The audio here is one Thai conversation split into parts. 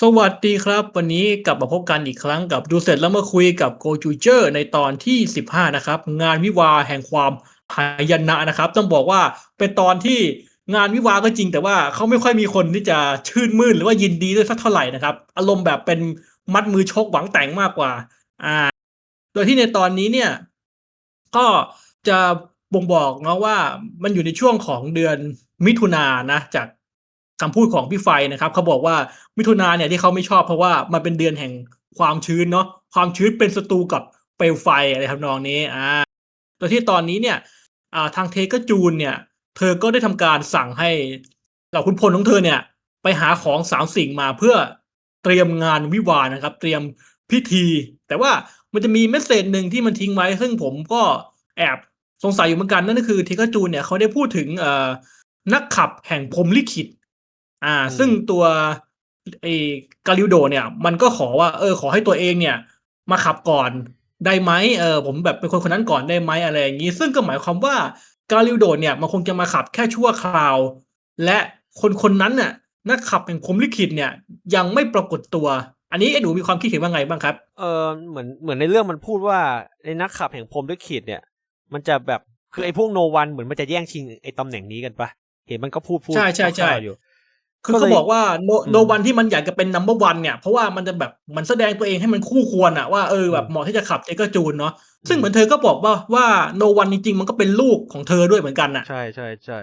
สวัสดีครับ วันนี้กลับมาพบกันอีกครั้งกับดูเสร็จแล้วมาคุยกับโกจูเจอร์ในตอนที่ 15 นะครับ งานวิวาแห่งความหายนะนะครับ ต้องบอกว่าเป็นตอนที่งานวิวาก็จริง แต่ว่าเขาไม่ค่อยมีคนที่จะชื่นมื่นหรือว่ายินดีด้วยสักเท่าไหร่นะครับ อารมณ์แบบเป็นมัดมือชกหวังแต่งมากกว่า อ่า โดยที่ในตอนนี้เนี่ย ก็จะบ่งบอกเนาะว่ามันอยู่ในช่วงของเดือนมิถุนานะจาก คำพูดของพี่ไฟนะครับเขาบอกว่ามิถุนาเนี่ยที่เขาไม่ชอบเพราะว่ามันเป็นเดือนแห่งความชื้นเนาะความชื้นเป็นศัตรูกับเปลวไฟอะไรทำนองนี้อ่าโดยที่ตอนนี้เนี่ยทางเทกจูนเนี่ย เธอก็ได้ทำการสั่งให้เหล่าคุณพลของเธอเนี่ย ไปหาของสามสิ่งมาเพื่อเตรียมงานวิวานะครับ เตรียมพิธี แต่ว่ามันจะมีเมสเซจหนึ่งที่มันทิ้งไว้ ซึ่งผมก็แอบสงสัยอยู่เหมือนกันนั่นก็คือเทกจูนเนี่ยเขาได้พูดถึงนักขับแห่งพรมลิขิต อ่าอืมซึ่งตัวไอ้กาลิวโดเนี่ย มันก็ขอว่า เออ ขอให้ตัวเองเนี่ย มาขับก่อนได้ไหมเออผมแบบเป็นคนคนนั้นก่อนได้ไหมอะไรอย่างนี้ ซึ่งก็หมายความว่ากาลิวโดเนี่ยมันคงจะมาขับแค่ชั่วคราว และคนคนนั้นน่ะนักขับแห่งพรหมลิขิตเนี่ย ยังไม่ปรากฏตัว อันนี้ไอ้หนูมีความคิดเห็นว่าไงบ้างครับเออเหมือนเหมือนในเรื่องมันพูดว่าไอ้นักขับแห่งพรหมด้วยขีดเนี่ย มันจะแบบคือไอ้พวกโนวันเหมือนมันจะแย่งชิงไอ้ตำแหน่งนี้กันปะเห็นมันก็พูดพูดใช่ใช่ใช่คร่าวๆอยู่ คือก็เลยเขาบอกว่าโนอืมโนวันที่มันอยากจะเป็นนัมเบอร์วันเนี่ย เพราะว่ามันจะแบบมันแสดงตัวเองให้มันคู่ควรอะว่าเออแบบอืมเหมาะที่จะขับเจเกอร์จูนเนาะซึ่งอืมเหมือนเธอก็บอกว่าว่าโนวันจริงๆ มันก็เป็นลูกของเธอด้วยเหมือนกันอะใช่ใช่ใช่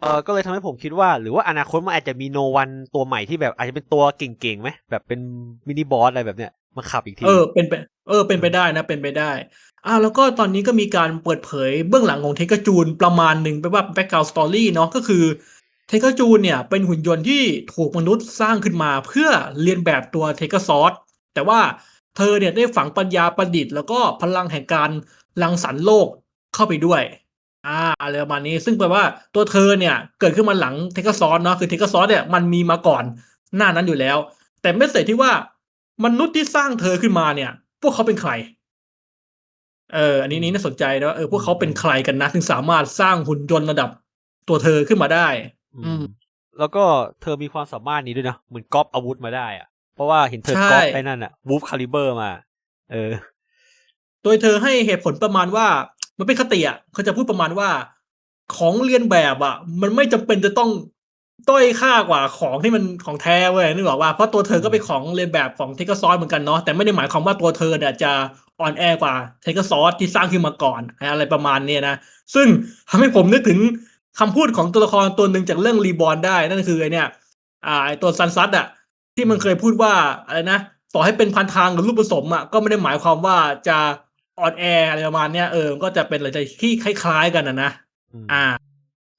เออก็เลยทำให้ผมคิดว่า หรือว่าอนาคตมันอาจจะมีโนวันตัวใหม่ที่แบบอาจจะเป็นตัวเก่งๆไหมแบบเป็นมินิบอสอะไรแบบเนี้ยมาขับอีกทีเออเป็นไปเออเป็นไปได้นะเป็นไปได้อ่าแล้วก็ตอนนี้ก็มีการเปิดเผยเบื้องหลังของเทเกอร์จูนประมาณหนึ่งไปว่าแบ็กกราวด์สตอรี่เนาะก็คือ เทเกอร์จูนเนี่ยเป็นหุ่นยนต์ที่ถูกมนุษย์สร้างขึ้นมาเพื่อเรียนแบบตัวเทเกอร์ซอสแต่ว่าเธอเนี่ยได้ฝังปัญญาประดิษฐ์แล้วก็พลังแห่งการรังสรรค์โลกเข้าไปด้วยอ่าอะไรประมาณนี้ซึ่งแปลว่าตัวเธอเนี่ยเกิดขึ้นมาหลังเทเกอร์ซอสเนาะคือเทเกอร์ซอสเนี่ยมันมีมาก่อนหน้านั้นอยู่แล้ว แต่ไม่เสร็จที่ว่ามนุษย์ที่สร้างเธอขึ้นมาเนี่ย พวกเขาเป็นใครเอออันนี้นี่น่าสนใจนะเออพวกเขาเป็นใครกันนะ ถึงสามารถสร้างหุ่นยนต์ระดับตัวเธอขึ้นมาได้ อือืมมแล้วก็เธอมีความสามารถนี้ด้วยนะ เหมือนก๊อปอาวุธมาได้อะเพราะว่าเห็นเธอใช่ก๊อปไอ้นั่นอะวูฟคาลิเบอร์มา เออ โดยเธอให้เหตุผลประมาณว่า มันเป็นคติอะเขาจะพูดประมาณว่า ของเรียนแบบอะมันไม่จำเป็นจะต้องด้อยค่ากว่าของที่มันของแท้เว้ยนึกออกว่าเพราะตัวเธอก็เป็นของเรียนแบบของเทคซอสเหมือนกันเนาะแต่ไม่ได้หมายความว่าตัวเธอเนี่ยจะอ่อนแอกว่าเทคซอสที่สร้างขึ้นมาก่อนอะไรประมาณเนี้ยนะ ซึ่งทำให้ผมนึกถึง คำพูดของตัวละครตัวหนึ่งจากเรื่องรีบอ n ได้ นั่นคือไอเนี่ย อ่าไอตัวซันซัตอะที่มันเคยพูดว่าอะไรนะต่อให้เป็นพันทางหรือรูปผสมอะก็ไม่ได้หมายความว่าจะอ่อนแออะไรประมาณเนี้ยเออก็จะเป็นอะไรที่คล้าย ๆ กันนะนะอืมอ่า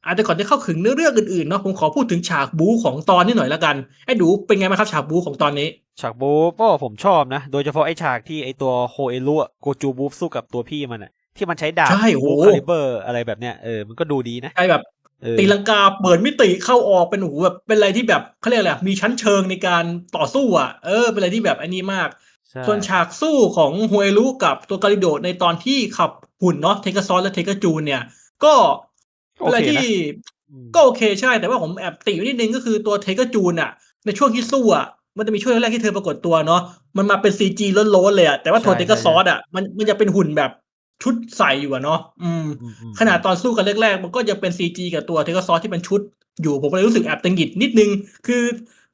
อาจจะแต่ก่อนจะเข้าถึงเนื้อเรื่องอื่นๆเนาะผมขอพูดถึงฉากบู๊ของตอนนี้หน่อยละกันไอ้ดูเป็นไงบ้างครับฉากบู๊ของตอนนี้ฉากบูฟก็ผมชอบนะ โดยเฉพาะไอ้ฉากที่ไอ้ตัวโฮเอรุอะโกจูบูฟสู้กับตัวพี่มันอะ ที่มันใช้ดาบใช่โอ้โหวูฟคาลิเบอร์อะไรแบบเนี้ยเออมันก็ดูดีนะไอ้แบบเออตีลังกาเปิดมิติเข้าออกเป็นโอ้โหแบบเป็นอะไรที่แบบเขาเรียกอะไรอะมีชั้นเชิงในการต่อสู้อะเออเป็นอะไรที่แบบอันนี้มาก ใช่ส่วนฉากสู้ของฮุเอรุกับตัวกาลิโดในตอนที่ขับหุ่นเนาะเทกซอนและเทกจูนเนี่ย ก็ก็เป็นโออะไรเคที่นะอืม ก็โอเคใช่ แต่ว่าผมแอบติอยู่นิดนึงก็คือตัวเทกจูนอะในช่วงที่สู้อะมันจะมีช่วงแรกที่เธอปรากฏตัวเนาะมันมาเป็นซีจีล้นๆเลยอะแต่ว่าตัวเทกซอสอะมันมันจะเป็นหุ่นแบบ ชุดใส่อยู่อะเนาะอืมอืมอืม ขนาดตอนสู้กันแรกๆ มันก็ยังเป็นซีจีกับตัวเทกซอสที่เป็นชุดอยู่ผมก็เลยรู้สึกแอบตังหงิดนิดนึง คือ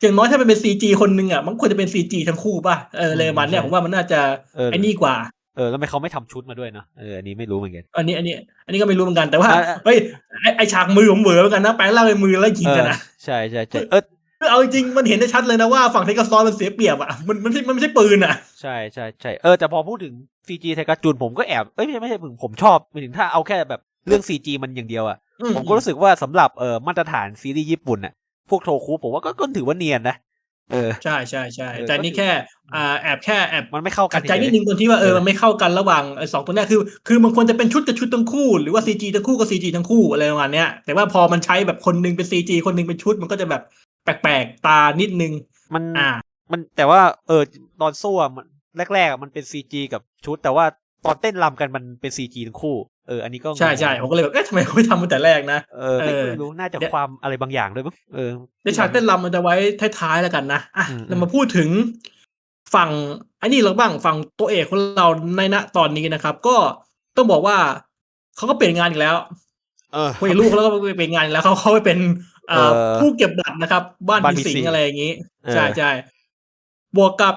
อย่างน้อยถ้ามันเป็นซีจีคนหนึงอะมันควรจะเป็นซีจีทั้งคู่ป่ะเออเลยมันเนี่ยผมว่ามันน่าจะเออไอ้นี่กว่าเออแล้วทำไมเขาไม่ทำชุดมาด้วยเนอะเอออันนี้ไม่รู้เหมือนกันอันนี้อันนี้ อันนี้ก็ไม่รู้เหมือนกันแต่ว่าอะอะเฮ้ยไอไอฉากมือผมเหวอเหมือนกันนะแปลงร่างเป็นมือแล้วยิงเอกันอนะใช่ใช่ใช่เออคือ เอาจริงๆมันเห็นได้ชัดเลยนะว่าฝั่งเทกซอสมันเสียเปรียบอะมันมันไม่ใช่มันไม่ใช่ปืนอะ ใช่ใช่ใช่เออแต่พอพูดถึงซีจีไทกาจูนผมก็แอบเอ้ยไม่ใช่ไม่ใช่ผมผมชอบไปถึงถ้าเอาแค่แบบเรื่องซีจีมันอย่างเดียวอะอืมผมก็รู้สึกว่าสำหรับเออมาตรฐานซีรีส์ญี่ปุ่นน่ะพวกโทคุผมว่าก็ก็ถือว่าเนียนนะเออใช่ใช่ใช่เออแต่นี่แค่อ่าแอบแค่แอบมันไม่เข้ากัขันดใจนิดเฉยๆนึงตรงที่ว่าเออเออมันไม่เข้ากันระหว่างไอ้สองตัวเนี้ยคือ คือมันควรจะเป็นชุดกับชุดทั้งคู่ หรือว่าซีจีทั้งคู่กับซีจีทั้งคู่อะไรประมาณเนี้ยแต่ว่าพอมันใช้แบบคนหนึงเป็นซีจีคนหนึงเป็นชุดมันก็จะแบบ แปลกๆตานิดนึง มันอ่า มันแต่ว่าเออตอนสู้อะมันแรกๆอะมันเป็นซีจีกับชุด แต่ว่าตอนเต้นรำกันมันเป็นซีจีทั้งคู่เอออันนี้ก็งงใช่ใช่ผมก็เลยแบบเอ๊ะทำไมเขาไม่ทำมาแต่แรกนะเออไม่เออไม่รู้น่าจะเดี๋ยวความอะไรบางอย่างด้วยมั้งเออในฉากเต้นรำมันจะไว้ท้ายๆแล้วกันนะอะอืมเรามาพูดถึงฝั่งอันนี้เราบ้างฝั่งตัวเอกของเราในณตอนนี้นะครับ ก็ต้องบอกว่าเขาก็เปลี่ยนงานอีกแล้วเออคุยกับลูกแล้วก็ไปเป็นงานแล้วเขาเขาไปเป็นเอ่อเออ ผู้เก็บบัตรนะครับ บ้านบ้านผีผีสิสิงงอะไรอย่างนี้เออใช่ใช่บวกกับ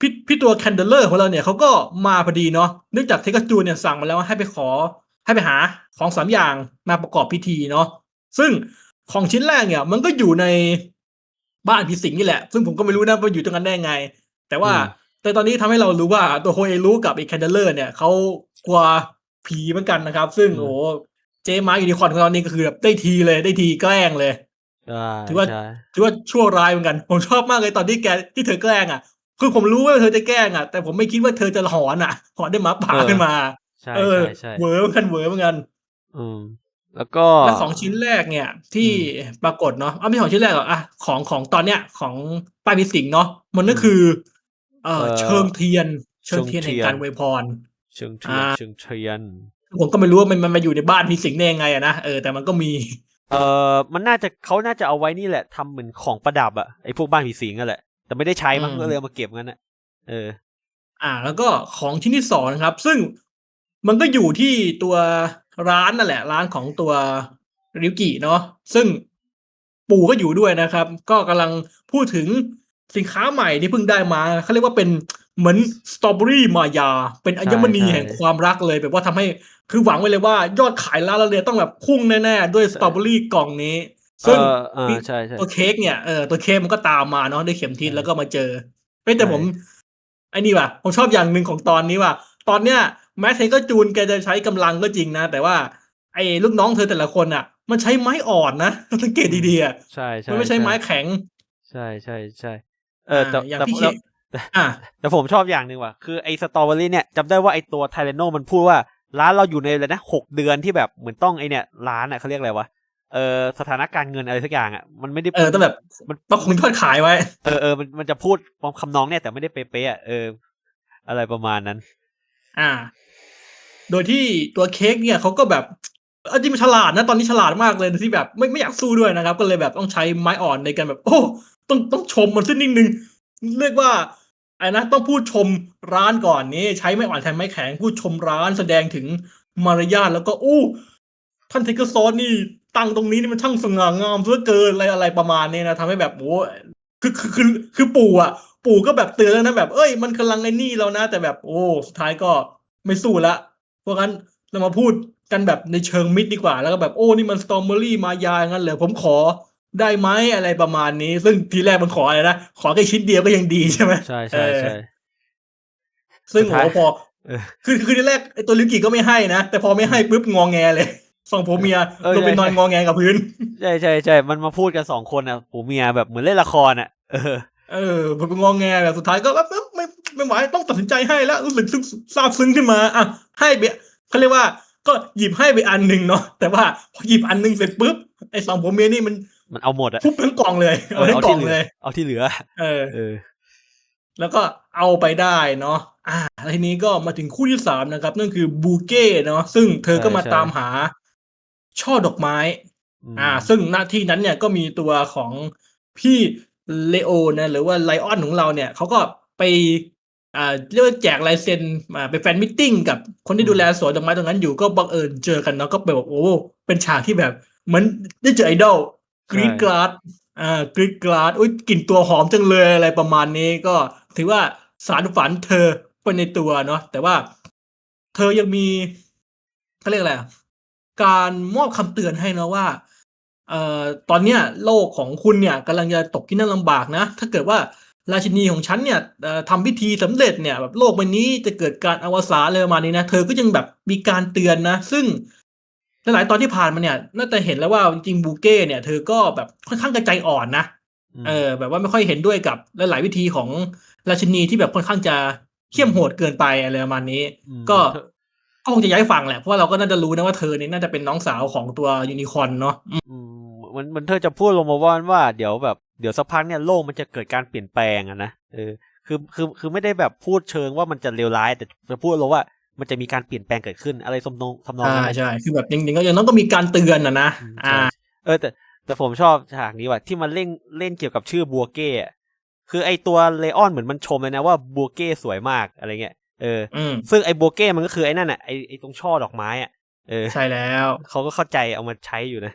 พี่พี่ตัวแคนเดลเลอร์ของเราเนี่ยเขาก็มาพอดีเนาะเนื่องจากเทกาจูนเนี่ยสั่งมาแล้วว่าให้ไปขอให้ไปหาของสามอย่างมาประกอบพิธีเนาะซึ่งของชิ้นแรกเนี่ย มันก็อยู่ในบ้านผีสิงนี่แหละ ซึ่งผมก็ไม่รู้นะว่าอยู่ตรงนั้นได้ไง แต่ว่าอืมแต่ตอนนี้ทำให้เรารู้ว่าตัวโฮเอรุกับไอ้แคนเดลเลอร์เนี่ยเขากลัวผีเหมือนกันนะครับ ซึ่งอืมโอ้ เจมายูนิคอร์นของเรานี่ก็คือแบบได้ทีเลยได้ทีแกล้งเลย ใช่ถือว่า ใช่ถือว่าชั่วร้ายเหมือนกัน ผมชอบมากเลยตอนที่แกที่เธอแกล้งอะ คือผมรู้ว่าเธอจะแกล้งอะ แต่ผมไม่คิดว่าเธอจะหอนอะ หอนได้หมาป่าขึ้นมา ใช่เออ ใช่ใช่เหวอเหมือนกันเหวอเหมือนกัน อืม แล้วก็ และของชิ้นแรกเนี่ย ที่ปรากฏเนาะเอาไม่ใช่ของชิ้นแรกหรอกอะของของตอนเนี้ย ของป้ายพิสิงห์เนาะมันก็คือ เอ่อเอ่อเชิงเทียน เชิงเทียนเชิงแห่เทีงยนการอวยพร เชิงเทียน อ่า เชิงเทียน ผมก็ไม่รู้ว่ามันมันมาอยู่ในบ้านพิสิงห์ได้ยังไงอะนะเออแต่มันก็มี เออมันน่าจะเขาน่าจะเอาไว้นี่แหละทำเหมือนของประดับอะไอพวกบ้านผีสิงนั่นแหละ แต่ไม่ได้ใช้มั้งอืมก็เลยเอามาเก็บงั้นอะเออ อ่า แล้วก็ของชิ้นที่สองนะครับ ซึ่งมันก็อยู่ที่ตัวร้านนั่นแหละ ร้านของตัวริวกิเนาะซึ่งปู่ก็อยู่ด้วยนะครับ ก็กำลังพูดถึงสินค้าใหม่ที่เพิ่งได้มาเขาเรียกว่าเป็น เหมือนสตรอเบอรี่มายา เป็นอัญมณีใช่ แห่งความรักเลย แบบว่าทำให้คือหวังไว้เลยว่ายอดขายร้านเราเนี่ยต้องแบบพุ่งแน่ๆ ด้วยสตรอเบอรี่กล่องนี้ ซึ่ง เออเออใช่ใช่ ตัวเค้กเนี่ยเออตัวเค้กมันก็ตามมาเนาะด้วยเข็มทิศใช่แล้วก็มาเจอเฮ้ยแต่ใช่ผมไอ้นี่ว่ะผมชอบอย่างหนึ่งของตอนนี้ว่ะตอนเนี้ยแม้เทก็จูนแกจะใช้กำลังก็จริงนะ แต่ว่าไอ้ลูกน้องเธอแต่ละคนอะ มันใช้ไม้อ่อนนะสังเกตดีๆอะใช่ใช่มันไม่ใช่ไม้แข็ง ใช่ใช่ใช่เออแต่อ่าอย่างแต่พี่แต่เคอะ แต่ผมชอบอย่างหนึ่งว่ะ คือไอ้สตรอเบอรี่เนี่ยจำได้ว่าไอ้ตัวไทเลโนมันพูดว่าร้านเราอยู่ในอะไรนะหกเดือนที่แบบเหมือนต้องไอเนี่ยร้านอะเขาเรียกอะไรวะเออสถานะการเงินอะไรสักอย่างอะมันไม่ได้เออต้องแบบมันต้องคงทอดขายไว้ เออเออมันมันจะพูดคำนองเนี่ยแต่ไม่ได้เป๊ะๆอะเออ อะไรประมาณนั้น อ่า โดยที่ตัวเค้กเนี่ยเขาก็แบบเอาจริงมันฉลาดนะตอนนี้ฉลาดมากเลยที่แบบไม่ไม่อยากสู้ด้วยนะครับ ก็เลยแบบต้องใช้ไม้อ่อนในการแบบ โอ้ ต้องต้องชมมันสักนิดนึงเรียกว่า ไอ้นะต้องพูดชมร้านก่อนนี้ใช้ไม้อ่อนแทนไม้แข็งพูดชมร้านแสดงถึงมารยาทแล้วก็อู้ท่านเทเกอร์ซอนนี่ตั้งตรงนี้นี่มันช่างสง่างามเหลือเกินอะไรอะไรประมาณนี้นะทำให้แบบโอ้คือคือคือคือปู่อะ ปู่ก็แบบเตือนแล้วนะแบบ เอ้ยมันกำลังไอ้นี่แล้วนะ แต่แบบโอ้สุดท้ายก็ไม่สู้ละเพราะงั้นเรามาพูดกันแบบในเชิงมิตรดีกว่าแล้วก็แบบโอ้นี่มันสตรอเบอรี่มายางั้นเลยผมขอ ได้ไหมอะไรประมาณนี้ ซึ่งทีแรกมันขออะไรนะ ขอแค่ชิ้นเดียวก็ยังดีใช่ไหมใช่ใช่ใช่เออซึ่งสุดท้ายโอ้พอเออคือคือทีแรกไอ้ตัวลิวกิก็ไม่ให้นะ แต่พอไม่ให้ปุ๊บงองแงเลยสองผัวเมียเออลงไปใช่นอนใช่งองแงกับพื้น ใช่ใช่ใช่มันมาพูดกันสองคนอะผัวเมียแบบเหมือนเล่นละครอะ เออ เออผมงองแงแบบสุดท้ายก็แบบไม่ไม่ไม่ไหวต้องตัดสินใจให้แล้วรู้สึกซึ้งซาบซึ้งขึ้นมาอะให้ไปเขาเรียกว่าก็หยิบให้ไปอันหนึ่งเนาะแต่ว่าพอหยิบอันหนึ่งเสร็จปุ๊บไอ้สองผัวเมียนี่มัน มันเอาหมดอะทุบทั้งกล่องเลยเอเอาอทั้เอางกล่ที่องเหลืเลอยเอาที่เหลือ เออเออ แล้วก็เอาไปได้เนาะอ่าทีนี้ก็มาถึงคู่ที่สามนะครับ นั่นคือบูเก้เนาะซึ่งเธอก็มาใช่ตามหา ช่อดอกไม้มอ่า ซึ่งหน้าที่นั้นเนี่ยก็มีตัวของพี่เลโอนะหรือว่าไลออนของเราเนี่ยเขาก็ไปอ่าเรียกว่าแจกลายเซ็นอ่าไปแฟนมิทติ้งกับคนที่ดูแลสวนดอกไม้ตรงนั้นอยู่ก็บังเอิญเจอกันเนาะก็ไปบอกโอ้เป็นฉากที่แบบเหมือนได้เจอไอดอล กรีดกราดอ่ากรีดกราดอุ้ยกลิ่นตัวหอมจังเลยอะไรประมาณนี้ก็ถือว่าสารฝันเธอไปในตัวเนาะแต่ว่าเธอยังมีเขาเรียกอะไรการมอบคำเตือนให้เนาะว่าเอ่อตอนเนี้ยโลกของคุณเนี่ยกำลังจะตกที่นั่งลำบากนะ ถ้าเกิดว่าราชินีของฉันเนี่ยทำพิธีสำเร็จเนี่ยแบบโลกใบนี้จะเกิดการอวสานอะไรประมาณนี้นะ เธอก็ยังแบบมีการเตือนนะ ซึ่ง หลายๆตอนที่ผ่านมาเนี่ยน่าจะเห็นแล้วว่าจริงๆบูเก้เนี่ยเธอก็แบบค่อนข้างกระใจอ่อนนะมเออ แบบว่าไม่ค่อยเห็นด้วยกับหลายๆวิธีของราชินีที่แบบค่อนข้างจะเขี่ยมโหดเกินไปอะไรประมาณนี้อืมก็เธอก็คงจะย้ายฝั่งแหละเพราะว่าเราก็น่าจะรู้นะว่าเธอเนี่ยน่าจะเป็นน้องสาวของตัวยูนิคอร์นเนาะอืมเหมันเหมันเธอจะพูดลงมาว่าว่าเดี๋ยวแบบเดี๋ยวสักพักเนี่ยโลกมันจะเกิดการเปลี่ยนแปลงอะนะเออคือคือคือไม่ได้แบบพูดเชิงว่ามันจะเลวร้ายแต่จะพูดลงว่า มันจะมีการเปลี่ยนแปลงเกิดขึ้นอะไรทำนองทำนองใช่นั้นนะใช่คือแบบจริงๆก็ยังต้องก็มีการเตือนนะนะอืมอ่าใช่เออแต่แต่ผมชอบฉากนี้ว่ะที่มันเล่นเล่นเกี่ยวกับชื่อบัวเก้อะคือไอตัวเลออนเหมือนมันชมเลยนะว่าบัวเก้สวยมากอะไรเงี้ยเอออืมซึ่งไอบัวเก้มันก็คือไอ้นั่นอะไอไอตรงช่อดอกไม้อะเออใช่แล้วเขาก็เข้าใจเอามาใช้อยู่นะ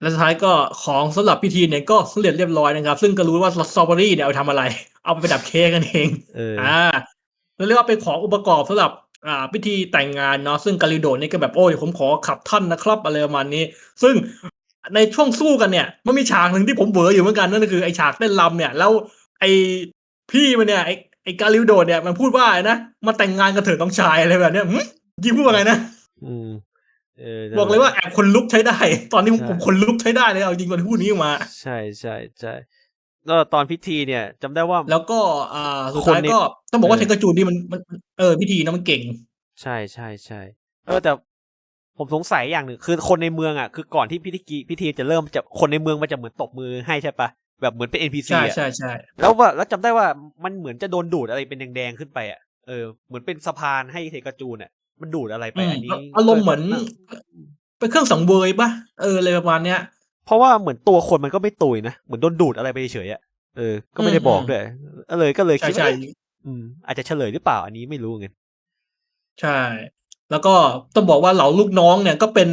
และสุดท้ายก็ของสำหรับพิธีเนี่ยก็สำเร็จเรียบร้อยนะครับ ซึ่งก็รู้ว่าสตรอเบอรี่เนี่ยเอาไปทำอะไร เอาไปประดับเค้กกันเองเอออ่าแล้ว เรียกว่าเป็นของอุปกรณ์สำหรับอ่าพิธีแต่งงานเนาะซึ่งกาลิโดนี่ก็แบบโอ้ยผมขอขับท่านนะครับอะไรประมาณนี้ ซึ่งในช่วงสู้กันเนี่ยมันมีฉากหนึ่งที่ผมเบออยู่เหมือนกันนั่นก็คือไอฉากเต้นรำเนี่ย แล้วไอพี่มันเนี่ยไอไอกาลิโดเนี่ยมันพูดว่าอะไรนะมาแต่งงานกันเถิดน้องชายอะไรแบบเนี้ยหึยิงพูดว่าไงนะอืมเออบอกเลยว่าแอบคนลุกใช้ได้ ตอนนี้ผมใช่ผมคนลุกใช้ได้เลยเอาจริงตอนที่พูดนี้ออกมา ใช่ใช่ใช่ แล้วตอนพิธีเนี่ยจำได้ว่า แล้วก็อ่าสุดคนท้ายในก็ต้องบอกว่าเอเทอกาจูนนี่มันมันมันเออพิธีนะมันเก่ง ใช่ใช่ใช่เออแต่ผมสงสัยอย่างหนึ่งคือคนในเมืองอะคือก่อนที่พิธีพิธีจะเริ่มจะคนในเมืองมันจะเหมือนตบมือให้ใช่ปะแบบเหมือนเป็น NPC ใช่อะใช่ใช่แล้วว่าแล้วจำได้ว่ามันเหมือนจะโดนดูดอะไรเป็นแดงๆขึ้นไปอะเออเหมือนเป็นสะพานให้เทกาจูนอะมันดูดอะไรไปอืมอันนี้อารมณ์เหมือนน่าเป็นเครื่องสังเวยปะเอออะไรประมาณเนี้ย เพราะว่าเหมือนตัวคนมันก็ไม่ตุยนะ เหมือนโดนดูดอะไรไปเฉยๆอะเออ ก็ไม่ได้บอกอืมด้วยก็เลยก็เลยใช่คิดใช่ว่าเอ๊ะอืม อาจจะเฉลยหรือเปล่าอันนี้ไม่รู้เงินใช่ แล้วก็ต้องบอกว่าเหล่าลูกน้องเนี่ยก็เป็น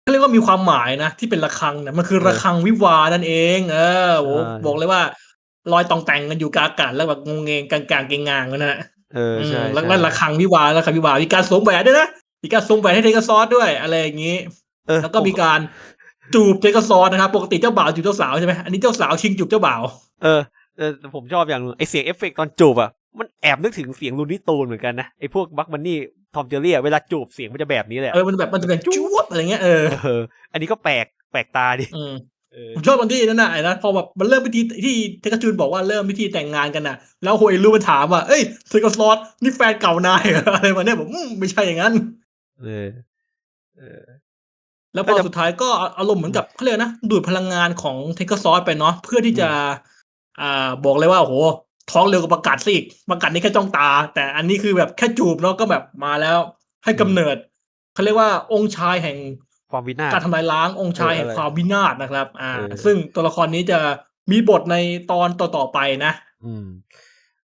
เขาเรียกว่ามีความหมายนะ ที่เป็นระฆังเนี่ยมันคือระฆังวิวาห์นั่นเอง เออโหบอกเลยว่าลอยตองแต่งกันอยู่กลางอากาศแล้วแบบงงเงงกลางกลางๆเกงงางกันนะเอออืมใช่แล้วใช่แล้วระฆังวิวาห์ระฆังวิวาห์มีการสวมแหวนด้วยนะมีการสวมแหวนให้เทกาซอสด้วยอะไรอย่างนี้เออแล้วก็มีการ จูบเทกาซอสนะครับ ปกติเจ้าบ่าวจูบเจ้าสาวใช่ไหมอันนี้เจ้าสาวชิงจูบเจ้าบ่าว เออเออแต่ผมชอบอย่างหนึงไอเสียงเอฟเฟกต์ตอนจูบอะมันแอบนึกถึงเสียงลูนี่ตูนเหมือนกันนะไอพวกบักมันนี่ทอมเจอรี่อะเวลาจูบเสียงมันจะแบบนี้เลยอะเออมันแบบมันจะเป็นจวบอะไรเงี้ยเออเอออันนี้ก็แปลกแปลกตาดิอืมเออผมชอบตอนที่นั่นน่ะไอ้นะพอแบบมันเริ่มพิธีที่เทกาจูนบอกว่าเริ่มพิธีแต่งงานกันน่ะ แล้วโฮเอลูมันถามว่าเอ้ยเทกาซอสนี่แฟนเก่านายเหรออะไรมาเนี่ยผมอืมไม่ใช่อย่างนั้น เออเออ แล้วพก็อจะสุดท้ายก็อารมณ์เหมือนกับเขาเรียกนะ ดูดพลังงานของเทกาซอสไปเนาะเพื่อที่จะ อ่าบอกเลยว่าโอ้โหท้องเร็วกว่าประกาศสิประกาศนี่แค่จ้องตา แต่อันนี้คือแบบแค่จูบแล้วก็แบบมาแล้ว ให้กำเนิดเขาเรียกว่าองค์ชายแห่งความวินาศการทำลายล้างองค์ชายเออแห่งอะไรความวินาศนะครับ อ่าเออซึ่งตัวละครนี้จะมีบทในตอนต่อๆไปนะ อืม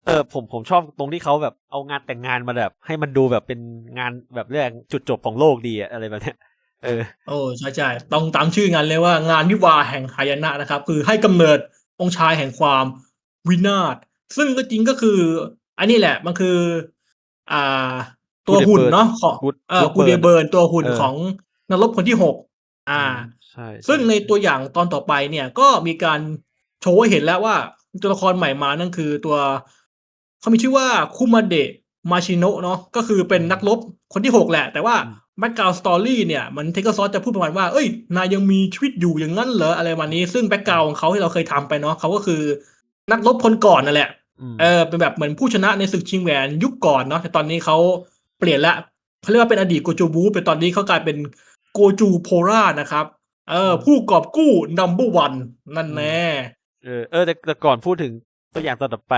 เออผมผมชอบตรงที่เขาแบบเอางานแต่งงานมาแบบ ให้มันดูแบบเป็นงานแบบเรื่องจุดจบของโลกดีอะอะไรแบบเนี้ย เออ โอ้ใช่ใช่ต้องตามชื่องานเลยว่างานวิวาห์แห่งหายนะนะครับ คือให้กำเนิดองค์ชายแห่งความวินาศซึ่งก็จริงก็คือ อันนี้แหละมันคือ อ่า ตัวหุ่นเนาะของ Good เออ Good กูเด Burn เบิร์นตัวหุ่นเออของนักรบคนที่หกอ่าใช่ช่ซึ่งในตัวอย่างตอนต่อไปเนี่ย ก็มีการโชว์ให้เห็นแล้วว่าตัวละครใหม่มานั่นคือตัวเขามีชื่อว่าคุมาเดะมาชิโนะเนาะก็คือเป็นนักรบคนที่หกแหละ แต่ว่า แบ็กกราวสตอรี่เนี่ยมันเทคซอสจะพูดประมาณว่า เอ้ย นายยังมีชีวิตอยู่อย่างนั้นเหรออะไรประมาณนี้ ซึ่งแบ็กกราวของเขาที่เราเคยทำไปเนาะเขาก็คือนักรบคนก่อนนั่นแหละมเออ เป็นแบบเหมือนผู้ชนะในศึกชิงแหวนยุคก่อนเนาะ แต่ตอนนี้เขาเปลี่ยนละเขาเรียกว่าเป็นอดีตโกจูบูเป็นตอนนี้เขากลายเป็นโกจูโพรานะครับ เออ ผู้กอบกู้นัมเบอร์วันนั่นแน่ เออ เออ แต่แต่ก่อนพูดถึงตัวอย่างตอนต่อไป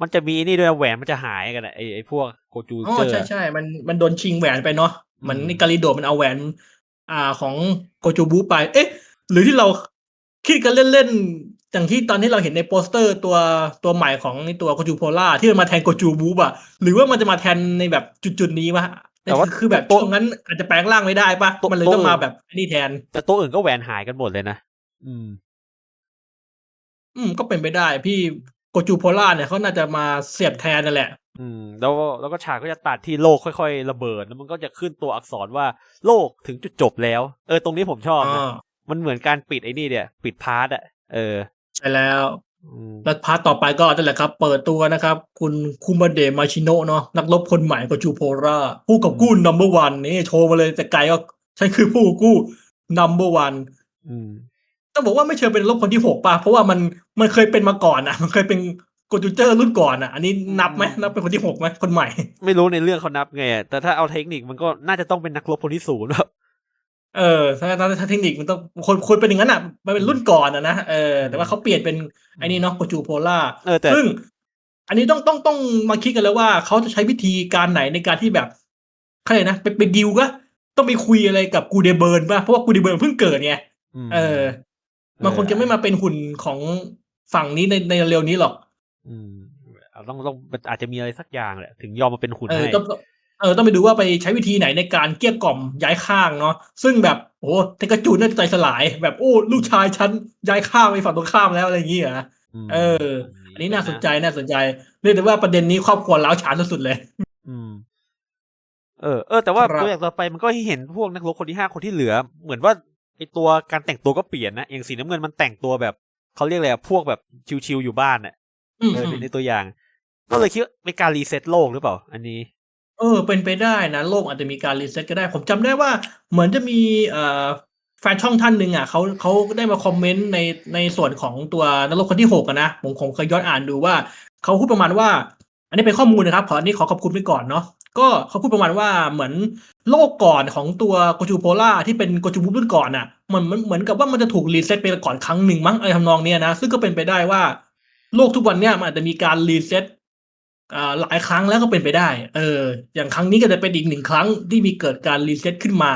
มันจะมีนี่ด้วยนะแหวนมันจะหายกันอะไอไอพวกโกจูอ๋อเจอร์ใช่ใช่มันมันโดนชิงแหวนไปเนาะ เหมือนอืมนี่กาลิโดมันเอาแหวน อ่าของโกจูบูไป เอ๊ะ หรือที่เราคิดกันเล่นๆอย่างที่ตอนที่เราเห็นในโปสเตอร์ตัวตัวใหม่ของในตัวโกจูโพล่าที่มันมาแทนโกจูบูปอะหรือว่ามันจะมาแทนในแบบจุดๆนี้วะแต่ว่าคือแบบตัวตรงนั้นอาจจะแปลงร่างไม่ได้ปะตัวมันเลยตัวต้องมาแบบอันนี้แทน แต่ตัวอื่นก็แหวนหายกันหมดเลยนะอืม อืมก็เป็นไปได้ พี่โกจูโพล่าเนี่ยเขาน่าจะมาเสียบแทนนั่นแหละ อืมแล้วก็แล้วก็ฉากก็จะตัดที่โลกค่อยๆ ระเบิด แล้วมันก็จะขึ้นตัวอักษรว่าโลกถึงจุดจบแล้ว เออ ตรงนี้ผมชอบนะอ่ามันเหมือนการปิดไอ้นี่เนี่ยปิดพาร์ทอะเออ ใช่แล้วอืมแล้วพาร์ทต่อไปก็นั่นแหละครับ เปิดตัวนะครับ คุณคุมาเดะมาชิโนะเนาะนักรบคนใหม่กับจูโพราผู้กับกู้นัมเบอร์วันนี่โชว์มาเลยแต่ไกลก็ใช่คือผู้กับกู้นัมเบอร์วันอืมต้องบอกว่าไม่เชิงเป็นนักรบคนที่หกป่ะเพราะว่ามันมันเคยเป็นมาก่อนอะ มันเคยเป็น โกจูเจอร์รุ่นก่อนอะ อันนี้นับไหมนับเป็นคนที่หกไหมคนใหม่ ไม่รู้ในเรื่องเขานับไงอะแต่ถ้าเอาเทคนิคมันก็น่าจะต้องเป็นนักรบคนที่ศูนย์แล้วเออถ้าถ้าถ้าเทคนิคมันต้องคนคนเป็นอย่างนั้นอะ มันเป็นรุ่นก่อนอะนะเออแต่ว่าเขาเปลี่ยนเป็นไอ้นี่เนาะโกจูโพล่าเออแต่ซึ่ง อันนี้ต้องต้องต้องมาคิดกันแล้วว่าเขาจะใช้วิธีการไหนในการที่แบบใครนะไปไปดิวก็ต้องไปคุยอะไรกับกูเดเบิร์นป่ะเพราะว่ากูเดเบิร์นเพิ่งเกิดไงมเออมันคงจะไม่มาเป็นหุ่นของฝั่งนี้ในในเร็วนี้หรอก อืมเอาต้องต้องอาจจะมีอะไรสักอย่างแหละถึงยอมมาเป็นหุ่นเออให้ต้องเออต้องไปดูว่าไปใช้วิธีไหนในการเกลี้ยกล่อมย้ายข้างเนาะซึ่งแบบโอ้เทกาจูนน่าจะใจสลาย แบบโอ้ลูกชายฉันย้ายข้างไปฝั่งตรงข้ามแล้วอะไรอย่างเงี้ยเหรอมเออ อันนี้น่าสนใจน่าสนใจเรียกได้ว่าประเด็นนี้ครอบครัวล้าวฉานสุดๆเลย อืม เออเออแต่ว่าครับตัวอย่างต่อไปมันก็ให้เห็นพวกนักรบคนที่ห้าคนที่เหลือ เหมือนว่าไอตัวการแต่งตัวก็เปลี่ยนนะอย่างสีน้ำเงินมันแต่งตัวแบบเขาเรียกอะไรอะพวกแบบชิวๆอยู่บ้านน่ะ อืมเอออืเป็นมในตัวอย่าง ก็เลยคิดว่าเป็นการรีเซ็ตโลกหรือเปล่า อันนี้ เออ เป็นไปได้นะ โลกอาจจะมีการรีเซ็ตก็ได้ ผมจำได้ว่าเหมือนจะมีเอ่อแฟนช่องท่านหนึ่งอะเขาเขาได้มาคอมเมนต์ในในส่วนของตัวนรกคนที่หกอะนะผมผมเคยย้อนอ่านดูว่าเขาพูดประมาณว่า อันนี้เป็นข้อมูลนะครับ ขออันนี้ขอขอบคุณไปก่อนเนาะก็เขาพูดประมาณว่าเหมือนโลกก่อนของตัวโกจูโพล่าที่เป็นโกจูบุ๊รุ่นก่อนอะมันมันเหมือนกับว่ามันจะถูกรีเซ็ตไปก่อนครั้งหนึ่งมั้งอะไรทำนองเนี้ยนะซึ่งก็เป็นไปได้ว่า โลกทุกวันเนี้ยมันอาจจะมีการรีเซ็ตอ่าหลายครั้งแล้วก็เป็นไปได้ เออ อย่างครั้งนี้ก็จะเป็นอีกหนึ่งครั้งที่มีเกิดการรีเซ็ตขึ้นมา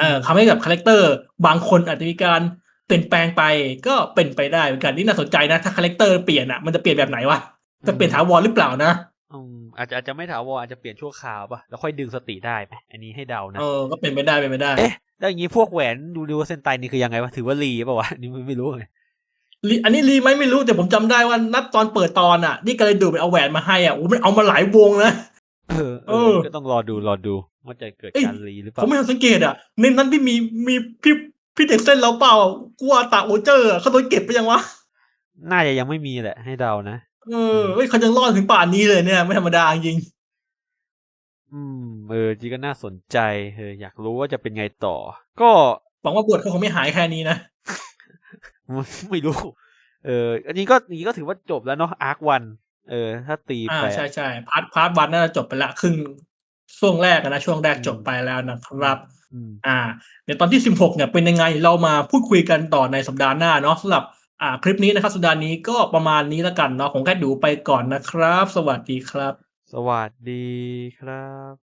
เออทำให้กับคาแรคเตอร์บางคนอาจจะมีการเปลี่ยนแปลงไปก็เป็นไปได้เหมือนกันนี่น่าสนใจนะ ถ้าคาแรคเตอร์เปลี่ยนอะมันจะเปลี่ยนแบบไหนวะจะเปลี่ยนถาวรหรือเปล่านะอืมอาจจะอาจจะไม่ถาวรอาจจะเปลี่ยนชั่วคราวป่ะแล้วค่อยดึงสติได้ไหมอันนี้ให้เดานะเออก็เป็นไปได้เป็นไปได้เอ๊ะแล้วอย่างนี้พวกแหวนดูดิวเซนไตนี่คือยังไงวะถือว่ารีป่าวะอันนี้ไม่รู้ไงรี อันนี้รีไหมไม่รู้แต่ผมจำได้ว่านัดตอนเปิดตอนอะ นี่ก็เลยดูไปเอาแหวนมาให้อะโอ้มันเอามาหลายวงนะเออเอเอออก็ต้องรอดูรอดูว่าจะเกิดเอ้ยการรีหรือเปผล่ามไม่ทันสังเกตอะในนั้นที่มีมีพี่พี่เด็กเส้นแล้วเปล่าอะกูว่าตาโอเจอร์อะเขาโดนเก็บไปยังวะน่าจะยังไม่มีแหละ ให้เดานะเออเฮ้ยเขายังรอดถึงป่านนี้เลยเนี่ย ไม่ธรรมดาจริงอืมเออจริงก็น่าสนใจเอออยากรู้ว่าจะเป็นไงต่อ ก็หวังว่าบวชเขาคงไม่หายแค่นี้นะ ไม่รู้ เออ อันนี้ก็อันนี้ก็ถือว่าจบแล้วเนาะอาร์ควันเออ ถ้าตีอ่าไปใช่ใช่พาร์ทพาร์ทวันน่าจะจบไปละครึ่งช่วงแรกอะนะช่วงแรกจบไปแล้วนะครับอืมอ่าเดี๋ยวตอนที่สิบหกเนี่ยเป็นยังไงเรามาพูดคุยกันต่อในสัปดาห์หน้าเนาะสำหรับอ่าคลิปนี้นะครับสัปดาห์นี้ก็ประมาณนี้แล้วกันเนาะผมแค่ดูไปก่อนนะครับ สวัสดีครับ สวัสดีครับ